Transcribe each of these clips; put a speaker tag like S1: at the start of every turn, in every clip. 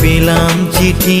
S1: পেলাম চিঠি।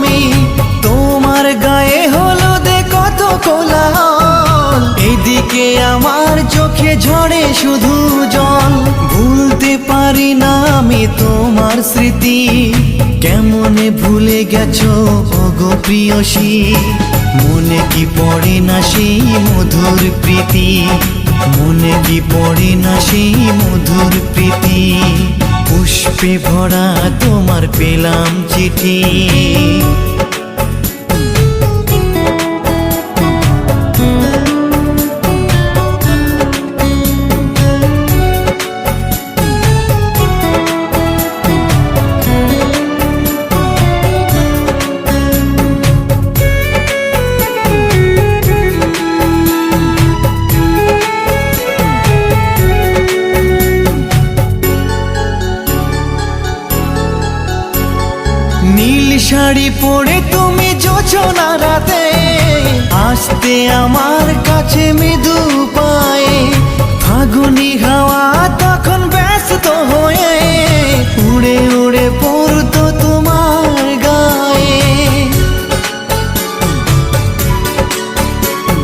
S1: তোমার স্মৃতি কেমনে ভুলে গেছো? ওগো প্রিয়সী, মনে কি পড়ে না সেই মধুর প্রীতি? মনে কি পড়ে না সেই মধুর প্রীতি? পুষ্পে ভরা তোমার পেলাম চিঠি। নীল শাড়ি পরে তুমি যোচনা রাতে। আসতে আমার কাছে মৃদু পায়ে। ফাগুনি হাওয়া তখন ব্যস্ত হয়ে। উড়ে উড়ে পড়তো তোমার গায়ে।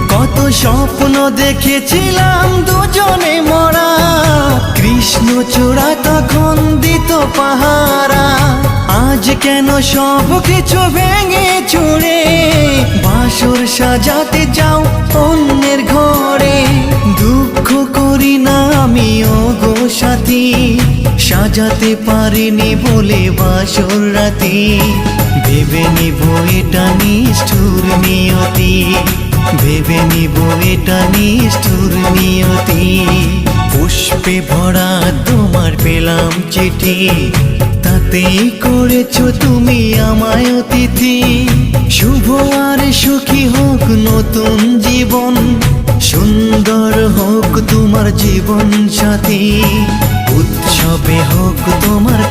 S1: কত স্বপ্ন দেখেছিলাম দুজনে কেন সব কিছু ভেঙে চুড়ে? বাসর সাজাতে যাও অন্যের ঘরে। দুঃখ করি না আমি গো সাথী। সাজাতে পারিনি বলে বাসর রাতি। ভেবে নিব এটা নিষ্ঠুর নিয়তি। ভেবে নিব এটা নিষ্ঠুর নিয়তি। পুষ্পে ভরা তোমার পেলাম চিঠি। তাতেই করেছ তুমি আমায় অতিথি। শুভ আর সুখী হোক নতুন জীবন, সুন্দর হোক তোমার জীবন সাথী। উৎসবে হোক তোমার